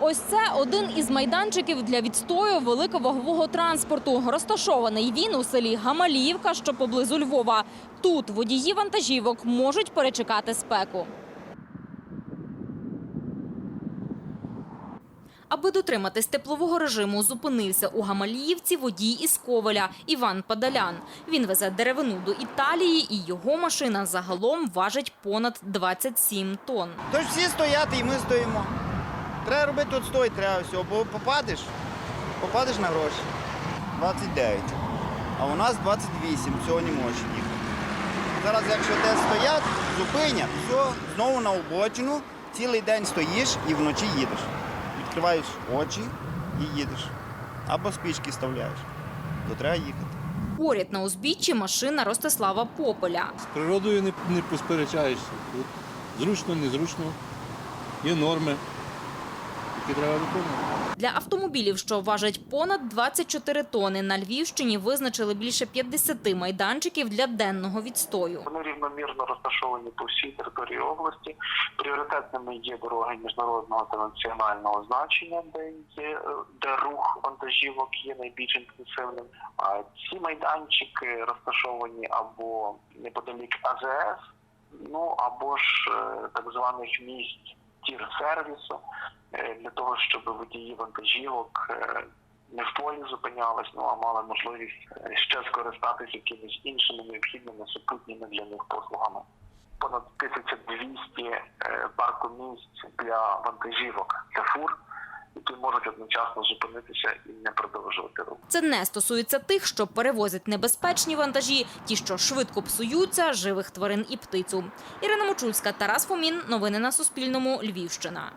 Ось це один із майданчиків для відстою великовагового транспорту. Розташований він у селі Гамаліївка, що поблизу Львова. Тут водії вантажівок можуть перечекати спеку. Аби дотриматись теплового режиму, зупинився у Гамаліївці водій із Ковеля Іван Падалян. Він везе деревину до Італії, і його машина загалом важить понад 27 тонн. Тож всі стоять і ми стоїмо. Треба робити тут стой, треба все, бо попадеш, попадеш на гроші. 29. А у нас 28, сьогодні можеш їхати. Зараз, якщо десь стоять, зупинять, все, знову на обочину, цілий день стоїш і вночі їдеш. Відкриваєш очі і їдеш. Або спічки вставляєш. То треба їхати. Поряд на узбіччі машина Ростислава Пополя. З природою не, не посперечаєшся. Тут зручно, незручно, є норми, які треба виконувати. Для автомобілів, що важать понад 24 тони, на Львівщині визначили більше 50 майданчиків для денного відстою. Вони рівномірно розташовані по всій території області. Пріоритетними є дороги міжнародного та національного значення, де є е, де рух вантажівок є найбільш інтенсивним. А ці майданчики розташовані або неподалік АЗС, ну або ж е, так званих місць тір-сервісу, е, для того, щоб водії вантажівок е, не в полі зупинялись, ну а мали можливість е, ще скористатися якимись іншими необхідними супутніми для них послугами. Понад 1200 парку місць для вантажівок та фур, можуть одночасно зупинитися і не продовжувати рух. Це не стосується тих, що перевозять небезпечні вантажі, ті, що швидко псуються, живих тварин і птицю. Ірина Мочульська, Тарас Фомін. Новини на Суспільному. Львівщина.